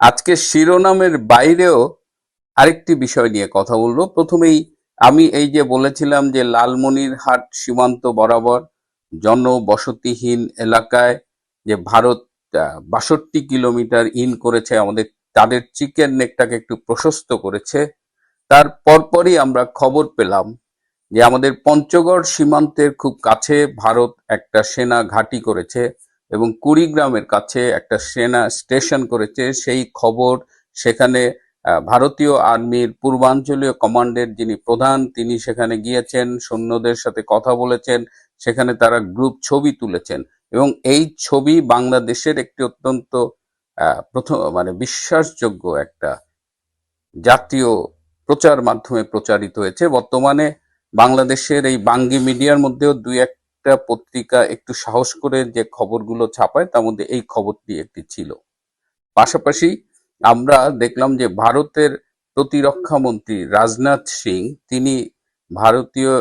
আজকে শিরোনামের বাইরেও আরেকটি বিষয় নিয়ে কথা বলব। প্রথমেই আমি এই যে বলেছিলাম যে লালমনিরহাট সীমান্ত বরাবর জনবসতিহীন এলাকায় যে ভারত বাষট্টি কিলোমিটার ইন করেছে, আমাদের, তাদের চিকেন নেকটাকে একটু প্রশস্ত করেছে। তার পরপরই আমরা খবর পেলাম যে আমাদের পঞ্চগড় সীমান্তের খুব কাছে ভারত একটা সেনা ঘাঁটি করেছে। এবং কুড়িগ্রামের কাছে একটা সেনা স্টেশন করেছে। সেই খবর সেখানে ভারতীয় আর্মির পূর্বাঞ্চলীয় কমান্ডের যিনি প্রধান, তিনি সেখানে গিয়েছেন, সৈন্যদের সাথে কথা বলেছেন, সেখানে তারা গ্রুপ ছবি তুলেছেন। এবং এই ছবি বাংলাদেশের একটি অত্যন্ত প্রথম মানে বিশ্বাসযোগ্য একটা জাতীয় প্রচার মাধ্যমে প্রচারিত হয়েছে। বর্তমানে বাংলাদেশের এই বাঙ্গি মিডিয়ার মধ্যেও দুই একটা পত্রিকা একটু সাহস করে যে খবরগুলো ছাপায়, তার মধ্যে এই খবরটি একটি ছিল। পাশাপাশি আমরা দেখলাম যে ভারতের প্রতিরক্ষা মন্ত্রী রাজনাথ সিং, তিনি ভারতীয়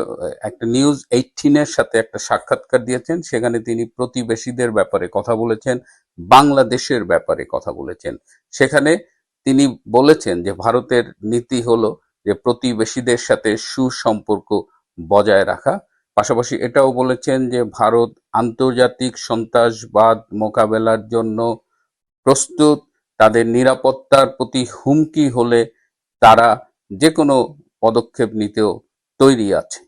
একটা নিউজ এইটিনের সাথে একটা সাক্ষাৎকার দিয়েছেন। সেখানে তিনি প্রতিবেশীদের ব্যাপারে কথা বলেছেন, বাংলাদেশের ব্যাপারে কথা বলেছেন। সেখানে তিনি বলেছেন যে ভারতের নীতি হলো যে প্রতিবেশীদের সাথে সুসম্পর্ক বজায় রাখা। পাশাপাশি এটাও বলেছেন যে ভারত আন্তর্জাতিক সন্ত্রাসবাদ মোকাবেলার জন্য প্রস্তুত। তাদের নিরাপত্তার প্রতি হুমকি হলে তারা যে কোনো পদক্ষেপ নিতেও তৈরি আছে।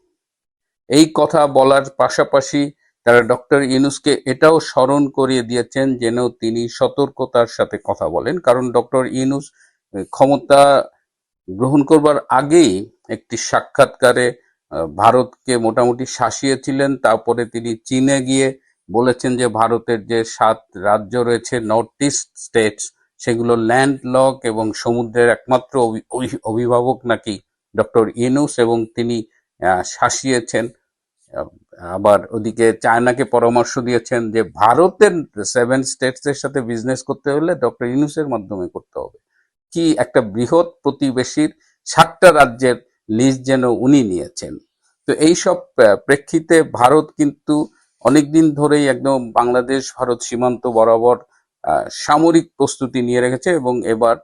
এই কথা বলার পাশাপাশি তারা ডক্টর ইউনুসকে এটাও স্মরণ করিয়ে দিয়েছেন যেন তিনি সতর্কতার সাথে কথা বলেন। কারণ ডক্টর ইউনুস আহ, ক্ষমতা গ্রহণ করবার আগেই একটি সাক্ষাৎকারে ভারতকে মোটামুটি শাসিয়েছিলেন, তারপরে তিনি চীনে গিয়ে বলেছেন যে ভারতের যে সাত রাজ্য রয়েছে নর্থ ইস্ট স্টেটস সেগুলো ল্যান্ড লক এবং সমুদ্রের একমাত্র অভি- অভি- অভিভাবক নাকি ডক্টর ইনুস এবং তিনি শাসিয়েছেন। আবার ওদিকে চায়নাকে পরামর্শ দিয়েছেন যে ভারতের সেভেন স্টেটস এর সাথে বিজনেস করতে হলে ডক্টর ইনুসের মাধ্যমে করতে হবে। কি একটা বৃহৎ প্রতিবেশীর সাতটা রাজ্যের লিস্ট যেন উনি নিয়েছেন। তো এইসব আহ, প্রেক্ষিতে ভারত কিন্তু অনেকদিন ধরেই একদম বাংলাদেশ ভারত সীমান্ত বরাবর সামরিক প্রস্তুতি নিয়ে রেখেছে এবং এবার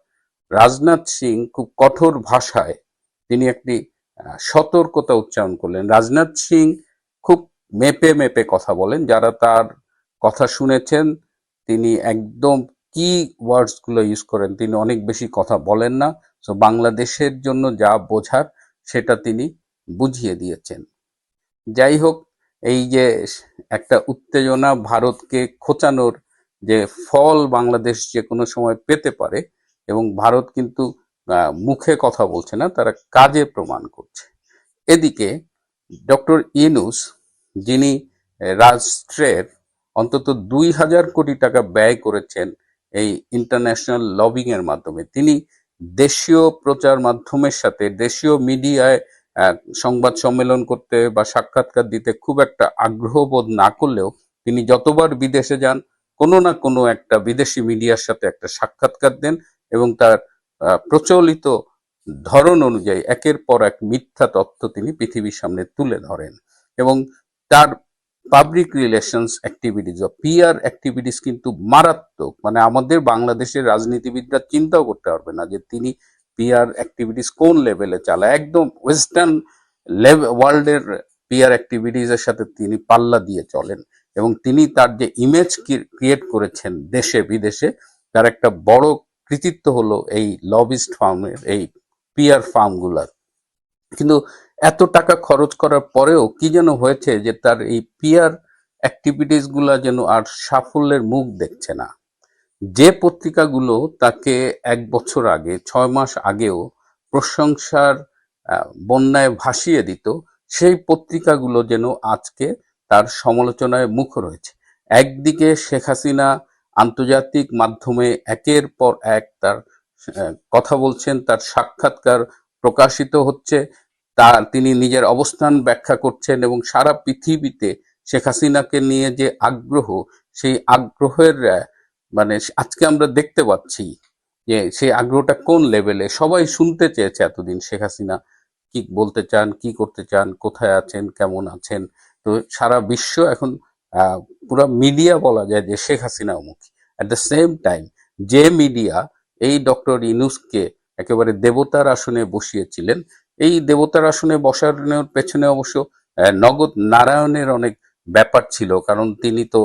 রাজনাথ সিং খুব কঠোর ভাষায় তিনি একটি সতর্কতা উচ্চারণ করলেন। রাজনাথ সিং খুব মেপে মেপে কথা বলেন যারা তার কথা শুনেছেন তিনি একদম কি ওয়ার্ডসগুলো ইউজ করেন তিনি অনেক বেশি কথা বলেন না। তো বাংলাদেশের জন্য যা বোঝার সেটা তিনি বুঝিয়ে দিয়েছেন। যাই হোক, এই যে একটা উত্তেজনা ভারতকে খোঁচানোর যে ফল বাংলাদেশ যে কোনো সময় পেতে পারে এবং ভারত কিন্তু মুখে কথা বলছে না, তারা কাজে প্রমাণ করছে। এদিকে ডক্টর ইনুস যিনি রাষ্ট্রের অন্তত দুই হাজার কোটি টাকা ব্যয় করেছেন এই ইন্টারন্যাশনাল লবিং এর মাধ্যমে, তিনি দেশীয় প্রচার মাধ্যমের সাথে, দেশীয় মিডিয়ায় সংবাদ সম্মেলন করতে বা সাক্ষাৎকার দিতে খুব একটা আগ্রহ বোধ না করলেও তিনি যতবার বিদেশে যান, কোনো না কোনো একটা বিদেশি মিডিয়ার সাথে একটা সাক্ষাৎকার দেন এবং তার প্রচলিত ধরন অনুযায়ী একের পর এক মিথ্যা তথ্য তিনি পৃথিবীর সামনে তুলে ধরেন এবং তার পাবলিক রিলেশনস অ্যাক্টিভিটিস বা পিআর অ্যাক্টিভিটিস কিন্তু মারাত্মক। মানে আমাদের বাংলাদেশের রাজনীতিবিদরা চিন্তাও করতে পারবে না যে তিনি পিআর অ্যাক্টিভিটিস কোন লেভেলে চালায়। একদম ওয়েস্টার্ন ওয়ার্ল্ডের পিআর অ্যাক্টিভিটিস এর সাথে তিনি পাল্লা দিয়ে চলেন এবং তিনি তার যে ইমেজ ক্রিয়েট করেছেন দেশে, বিদেশে, তার একটা বড় কৃতিত্ব হলো এই লবিস্ট ফার্মের এই পিআর ফার্মগুলার কিন্তু এত টাকা খরচ করার পরেও কি যেন হয়েছে যে তার এই পিয়ার অ্যাক্টিভিটিসগুলা যেন আর সাফল্যের মুখ দেখছে না। যে পত্রিকাগুলো তাকে এক বছর আগে, ছয় মাস আগেও প্রশংসার বন্যায় ভাসিয়ে দিত, সেই পত্রিকাগুলো যেন আজকে তার সমালোচনায় মুখ রয়েছে। একদিকে শেখ হাসিনা আন্তর্জাতিক মাধ্যমে একের পর এক তার কথা বলছেন, তার সাক্ষাৎকার প্রকাশিত হচ্ছে তা তিনি নিজের অবস্থান ব্যাখ্যা করছেন এবং সারা পৃথিবীতে শেখ হাসিনাকে নিয়ে যে আগ্রহ, সেই আগ্রহের মানে আজকে আমরা দেখতে পাচ্ছি যে সেই আগ্রহটা কোন লেভেলে? সবাই শুনতে চেয়েছে এতদিন শেখ হাসিনা কি বলতে চান, কি করতে চান, কোথায় আছেন, কেমন আছেন? তো সারা বিশ্ব এখন পুরো মিডিয়া বলা যায় যে শেখ হাসিনা মুখী। অ্যাট দ্য সেম টাইম যে মিডিয়া এই ডক্টর ইনুসকে একেবারে দেবতার আসনে বসিয়েছিলেন এই দেবতার আসনে বসানোর পেছনে অবশ্য নগদ নারায়ণের অনেক ব্যাপার ছিল, কারণ তিনি তো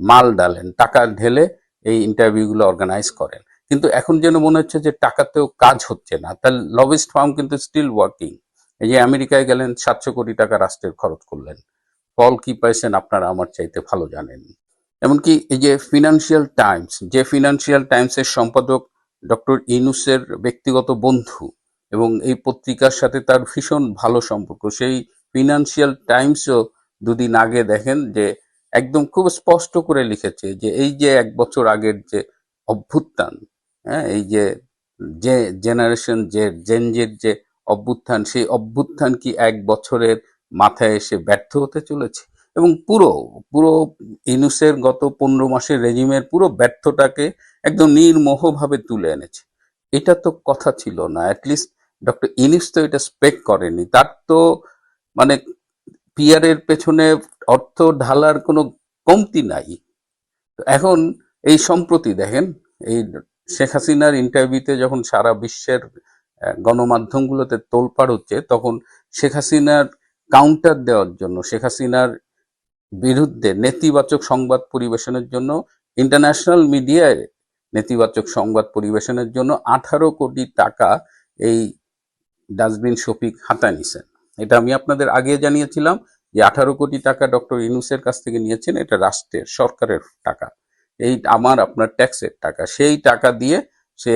মাল ডালেন, টাকা ঢেলে এই ইন্টারভিউগুলো অর্গানাইজ করেন। কিন্তু এখন যেন মনে হচ্ছে যে টাকাতেও কাজ হচ্ছে না। তার লবিস্ট ফার্ম কিন্তু স্টিল ওয়ার্কিং এই যে আমেরিকায় গেলেন, সাতশো কোটি টাকা রাষ্ট্রের খরচ করলেন। ফল কি পাইছেন আপনারা আমার চাইতে ভালো জানেন। এমনকি এই যে ফিনান্সিয়াল টাইমস যে ফিনান্সিয়াল টাইমসের সম্পাদক ডক্টর ইনুসের ব্যক্তিগত বন্ধু এবং এই পত্রিকার সাথে তার ভীষণ ভালো সম্পর্ক। সেই ফিনান্সিয়াল টাইমসও দুদিন আগে দেখেন যে একদম খুব স্পষ্ট করে লিখেছে যে এই যে এক বছর আগের যে অভ্যুত্থান হ্যাঁ এই যে যে জেনারেশন যে জেনজের যে অভ্যুত্থান, সেই অভ্যুত্থান কি এক বছরের মাথায় এসে ব্যর্থ হতে চলেছে? এবং পুরো পুরো ইনুসের গত পনেরো মাসের রেজিমের পুরো ব্যর্থটাকে একদম নির্মোহভাবে তুলে এনেছে। এটা তো কথা ছিল না অ্যাটলিস্ট ডক্টর ইনিস তো এটা স্পেক করেনি। তার তো মানে পিয়ারের পেছনে অর্থ ঢালার কোনো কমতি নাই। এখন এই সম্প্রতি দেখেন, এই শেখ হাসিনার ইন্টারভিউতে যখন সারা বিশ্বের গণমাধ্যমগুলোতে তোলপাড় হচ্ছে, তখন শেখ হাসিনার কাউন্টার দেওয়ার জন্য, শেখ হাসিনার বিরুদ্ধে নেতিবাচক সংবাদ পরিবেশনের জন্য ইন্টারন্যাশনাল মিডিয়ায় নেতিবাচক সংবাদ পরিবেশনের জন্য আঠারো কোটি টাকা এই ডাস্টবিন শফিক হাতা নিছেন। এটা আমি আপনাদের আগে জানিয়েছিলাম যে আঠারো কোটি টাকা ডক্টর ইনুসের কাছ থেকে নিয়েছেন, এটা রাষ্ট্রের, সরকারের টাকা। এই আমার, আপনার ট্যাক্সের টাকা। সেই টাকা দিয়ে সে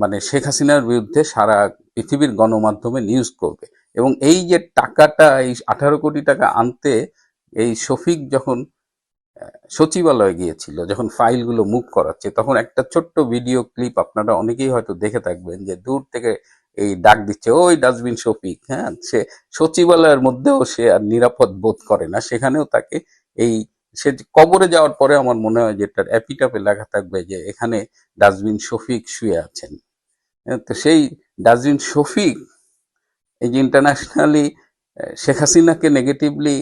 মানে শেখ হাসিনার বিরুদ্ধে সারা পৃথিবীর গণমাধ্যমে নিউজ করবে। এবং এই যে টাকাটা, এই আঠারো কোটি টাকা আনতে এই শফিক যখন সচিবালয়ে গিয়েছিল, যখন ফাইলগুলো মুখ করাচ্ছে, তখন একটা ছোট্ট ভিডিও ক্লিপ আপনারা অনেকেই হয়তো দেখে থাকবেন যে দূর থেকে এই ডাক দিচ্ছে ওই ডাস্টবিন শফিক। হ্যাঁ সে সচিবালয়ের মধ্যেও সে আর নিরাপদ বোধ করে না। সেখানেও তাকে এই সে কবরে যাওয়ার পরে আমার মনে হয় যে তার অ্যাপিটাপে লেখা থাকবে যে এখানে ডাস্টবিন শফিক শুয়ে আছেন। হ্যাঁ, তো সেই ডাস্টবিন শফিক এই যে ইন্টারন্যাশনালি শেখ হাসিনাকে নেগেটিভলি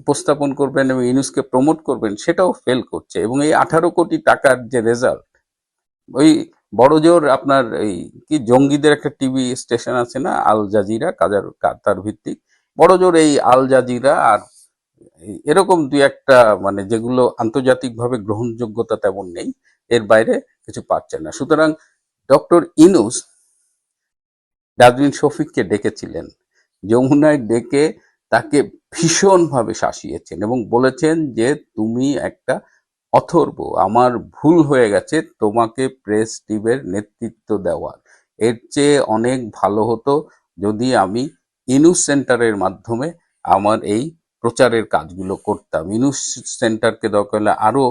উপস্থাপন করবেন এবং ইউনুসকে প্রমোট করবেন সেটাও ফেল করছে এবং এই আঠারো কোটি টাকার যে রেজাল্ট ওই বড় জোর আপনার এই কি জঙ্গিদের একটা টিভি স্টেশন আছে না, আল জাজিরা, কাজার কাতার ভিত্তিক। বড় জোর এই আল জাজিরা আর এরকম দুই একটা মানে যেগুলো আন্তর্জাতিকভাবে গ্রহণযোগ্যতা তেমন নেই, এর বাইরে কিছু পাচ্ছে না। সুতরাং ডক্টর ইনুস ডাজমিন শফিককে ডেকেছিলেন। যমুনায় ডেকে তাকে ভীষণভাবে শাসিয়েছেন এবং বলেছেন যে, তুমি একটা অথর্ব আমার ভুল হয়ে গেছে তোমাকে প্রেস টিভের নেতৃত্ব দেওয়ার এর চেয়ে অনেক ভালো হতো যদি আমি ইনুস সেন্টারের মাধ্যমে আমার এই প্রচারের কাজগুলো করতাম। ইনুস সেন্টারকে দরকার হলে আরও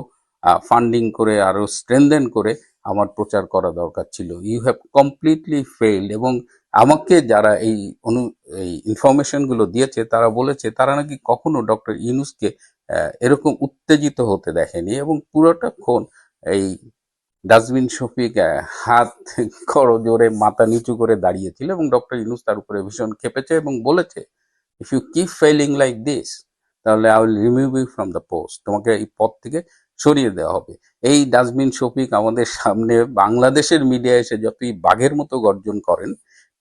ফান্ডিং করে আরও স্ট্রেনদেন করে আমার প্রচার করা দরকার ছিল। ইউ হ্যাভ কমপ্লিটলি ফেইল্ড এবং আমাকে যারা এই অনু এই ইনফরমেশনগুলো দিয়েছে তারা বলেছে তারা নাকি কখনো ডক্টর ইউনুসকে আহ, এরকম উত্তেজিত হতে দেখেনি এবং পুরোটা ক্ষণ এই ডাস্টবিন শফিক হাত করো জোরে মাথা নিচু করে দাঁড়িয়েছিল এবং ডক্টর ইনুস তার উপরে ভীষণ খেপেছে এবং বলেছে if you keep failing like this তাহলে I will remove you from the post তোমাকে এই পদ থেকে সরিয়ে দেওয়া হবে। এই ডাস্টবিন শফিক আমাদের সামনে বাংলাদেশের মিডিয়া এসে যতই বাঘের মতো গর্জন করেন,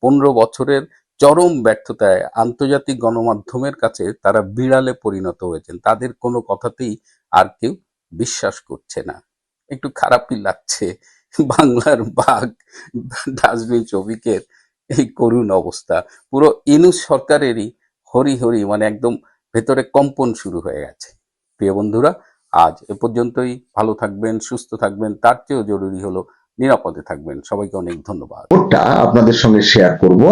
পনেরো বছরের চরম ব্যর্থতায় আন্তর্জাতিক গণমাধ্যমের কাছে তারা বিড়ালে পরিণত হয়েছেন। তাদের কোনো কথাতেই আর কেউ বিশ্বাস করছে না। একটু খারাপই লাগছে বাংলার বাঘ ডাস্টবিন শফিকের এই করুণ অবস্থা। পুরো ইনুস সরকারেরই হরি হরি মানে একদম ভেতরে কম্পন শুরু হয়ে গেছে। প্রিয় বন্ধুরা, আজ এ পর্যন্তই। ভালো থাকবেন, সুস্থ থাকবেন, তার চেয়েও জরুরি হলো নিরাপদে থাকবেন। সবাইকে অনেক ধন্যবাদ। খবরটা আপনাদের সঙ্গে শেয়ার করব।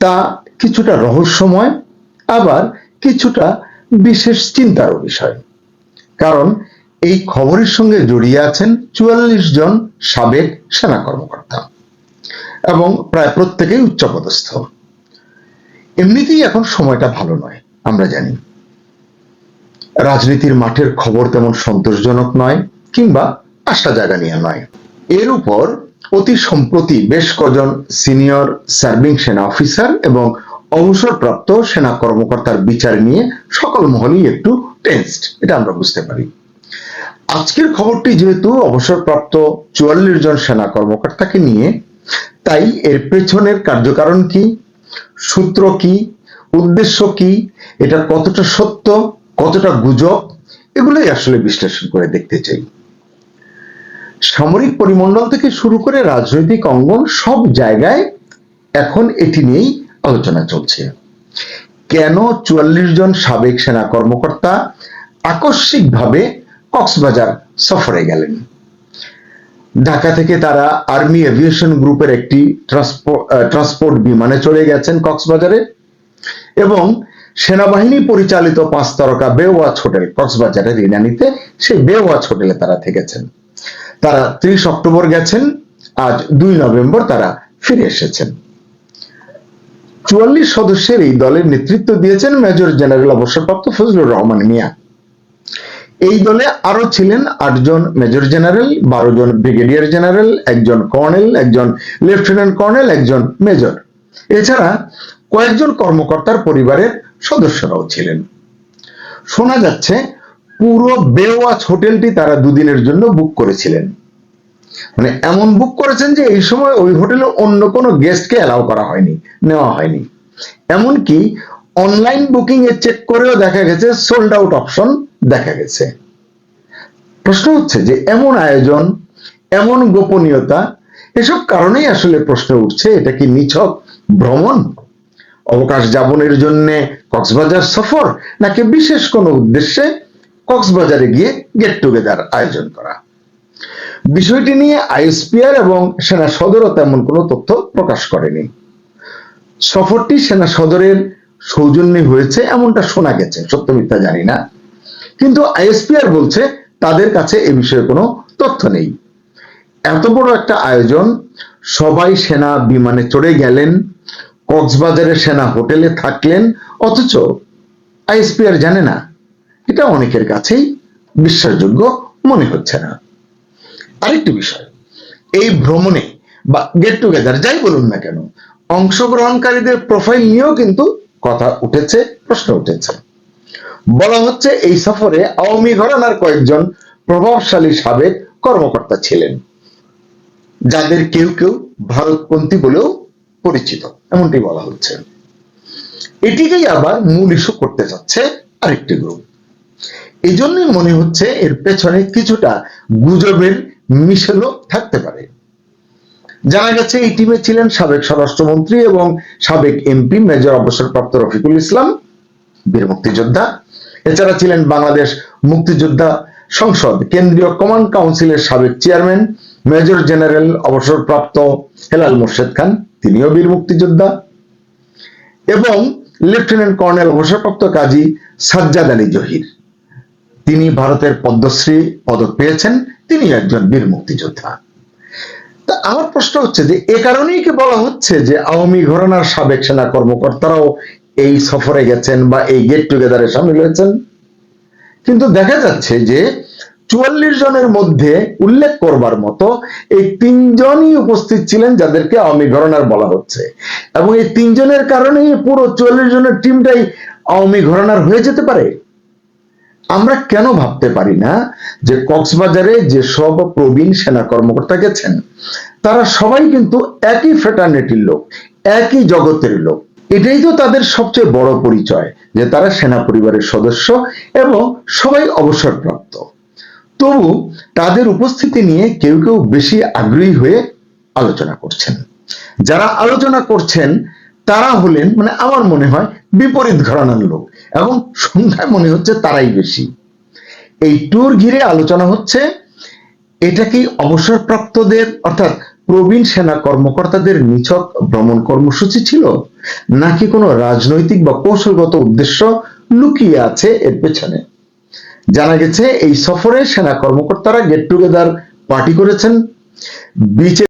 তা কিছুটা রহস্যময়, আবার কিছুটা বিশেষ চিন্তারও বিষয়। কারণ এই খবরের সঙ্গে জড়িয়ে আছেন চুয়াল্লিশ জন সাবেক সেনা কর্মকর্তা এবং প্রায় প্রত্যেকেই উচ্চপদস্থ। এমনিতেই এখন সময়টা ভালো নয়, আমরা জানি। রাজনীতির মাঠের খবর তেমন সন্তোষজনক নয় কিংবা আশা জায়গা নিয়ে নয়। এর উপর অতি সম্প্রতি বেশ কজন সিনিয়র সার্ভিং সেনা অফিসার এবং অবসরপ্রাপ্ত সেনা কর্মকর্তার বিচার নিয়ে সকল মহলই একটু টেন্সড এটা আমরা বুঝতে পারি। আজকের খবরটি যেহেতু অবসরপ্রাপ্ত চুয়াল্লিশ জন সেনা কর্মকর্তাকে নিয়ে, তাই এর পেছনের কার্যকারণ কি? সূত্র কি? উদ্দেশ্য কি? এটা কতটা সত্য? কতটা গুজব? এগুলোই আসলে বিশ্লেষণ করে দেখতে চাই। সামরিক পরিমণ্ডল থেকে শুরু করে রাজনৈতিক অঙ্গন সব জায়গায় এখন এটি নিয়েই আলোচনা চলছে। কেন চুয়াল্লিশ জন সাবেক সেনা কর্মকর্তা আকস্মিকভাবে কক্সবাজার সফরে গেলেন? ঢাকা থেকে তারা আর্মি এভিয়েশন গ্রুপের একটি ট্রান্সপোর্ট বিমানে চলে গেছেন কক্সবাজারে এবং সেনাবাহিনী পরিচালিত পাঁচ তারকা বেওয়াচ হোটেল কক্সবাজারের রিনানিতে, সেই বেওয়াচ হোটেলে তারা থেকেছেন। তারা ত্রিশ অক্টোবর গেছেন, আজ দুই নভেম্বর তারা ফিরে এসেছেন। চুয়াল্লিশ সদস্যের এই দলের নেতৃত্ব দিয়েছেন মেজর জেনারেল অবসরপ্রাপ্ত ফজলুর রহমান মিয়া। এই দলে আরও ছিলেন আটজন মেজর জেনারেল, বারো জন ব্রিগেডিয়ার জেনারেল, একজন কর্নেল, একজন লেফটেন্যান্ট কর্নেল, একজন মেজর। এছাড়া কয়েকজন কর্মকর্তার পরিবারের সদস্যরাও ছিলেন। শোনা যাচ্ছে পুরো বেওয়াচ হোটেলটি তারা দুদিনের জন্য বুক করেছিলেন। মানে এমন বুক করেছেন যে এই সময় ওই হোটেলে অন্য কোনো গেস্টকে অ্যালাউ করা হয়নি, নেওয়া হয়নি। এমনকি অনলাইন বুকিং এ চেক করেও দেখা গেছে সোল্ড আউট অপশন দেখা গেছে। প্রশ্ন হচ্ছে যে এমন আয়োজন, এমন গোপনীয়তা, এসব কারণেই আসলে প্রশ্ন উঠছে, এটা কি নিছক ভ্রমণ? অবকাশ যাপনের জন্য কক্সবাজার সফর, নাকি বিশেষ কোনো উদ্দেশ্যে কক্সবাজারে গিয়ে গেট টুগেদার আয়োজন করা। বিষয়টি নিয়ে আইএসপিআর এবং সেনা সদরও তেমন কোনো তথ্য প্রকাশ করেনি। সফরটি সেনা সদরের সৌজন্যে হয়েছে এমনটা শোনা গেছে, সত্য মিথ্যা জানি না। কিন্তু আইএসপিআর বলছে তাদের কাছে এ বিষয়ে কোনো তথ্য নেই। এত বড় একটা আয়োজন, সবাই সেনা বিমানে চড়ে গেলেন কক্সবাজারে সেনা হোটেলে থাকলেন, অথচ আইএসপিআর জানে না। এটা অনেকের কাছেই বিশ্বাসযোগ্য মনে হচ্ছে না। আরেকটি বিষয়, এই ভ্রমণে বা গেট টুগেদার যাই বলুন না কেন, অংশগ্রহণকারীদের প্রোফাইল নিয়েও কিন্তু কথা উঠেছে, প্রশ্ন উঠেছে। বলা হচ্ছে এই সফরে আওয়ামী ঘরানার কয়েকজন প্রভাবশালী সাবেক কর্মকর্তা ছিলেন, যাদের কেউ কেউ ভারতপন্থী বলেও পরিচিত, এমনটি বলা হচ্ছে। এটিকেই আবার মূল ইস্যু করতে যাচ্ছে আরেকটি গ্রুপ এই জন্যই মনে হচ্ছে এর পেছনে কিছুটা গুজবের মিশেলও থাকতে পারে। জানা গেছে, এই টিমে ছিলেন সাবেক স্বরাষ্ট্রমন্ত্রী এবং সাবেক এমপি মেজর অবসরপ্রাপ্ত রফিকুল ইসলাম, বীর মুক্তিযোদ্ধা। এছাড়া ছিলেন বাংলাদেশ মুক্তিযোদ্ধা সংসদ কেন্দ্রীয় কমান্ড কাউন্সিলের সাবেক চেয়ারম্যান, মেজর জেনারেল অবসরপ্রাপ্ত হেলাল মোর্শেদ খান, তিনিও বীর মুক্তিযোদ্ধা। এবং লেফটেন্যান্ট কর্নেল অবসরপ্রাপ্ত কাজী সাজ্জাদ আলী জহির। তিনি ভারতের পদ্মশ্রী পদক পেয়েছেন, তিনি একজন বীর মুক্তিযোদ্ধা। তা আমার প্রশ্ন হচ্ছে যে, এ কারণেই কি বলা হচ্ছে যে আওয়ামী ঘরানার সাবেক সেনা কর্মকর্তারাও এই সফরে গেছেন বা এই গেট টুগেদারে সামিল হয়েছেন? কিন্তু দেখা যাচ্ছে যে চুয়াল্লিশ জনের মধ্যে উল্লেখ করবার মতো এই তিনজনই উপস্থিত ছিলেন যাদেরকে আওয়ামী ঘরানার বলা হচ্ছে। এবং এই তিনজনের কারণেই পুরো চুয়াল্লিশ জনের টিমটাই আওয়ামী ঘরানার হয়ে যেতে পারে? আমরা কেন ভাবতে পারি না যে কক্সবাজারে যে সব প্রবীণ সেনা কর্মকর্তা গেছেন, তারা সবাই কিন্তু একই ফ্রেটার্নিটির লোক, একই জগতের লোক। এটাই তো তাদের সবচেয়ে বড় পরিচয়, যে তারা সেনা পরিবারের সদস্য এবং সবাই অবসরপ্রাপ্ত। তবু তাদের উপস্থিতি নিয়ে কেউ কেউ বেশি আগ্রহী হয়ে আলোচনা করছেন। যারা আলোচনা করছেন তারা হলেন মানে আমার মনে হয়, বিপরীত ঘরানার লোক। এবং সংখ্যায় মনে হচ্ছে তারাই বেশি। এই ট্যুর ঘিরে আলোচনা হচ্ছে, এটা কি অবসরপ্রাপ্তদের, অর্থাৎ প্রবীণ সেনা কর্মকর্তাদের নিছক ভ্রমণ কর্মসূচি ছিল? নাকি কোনো রাজনৈতিক বা কৌশলগত উদ্দেশ্য লুকিয়ে আছে এর পেছনে? জানা গেছে, এই সফরে সেনা কর্মকর্তারা গেট টুগেদার পার্টি করেছেন। বিচে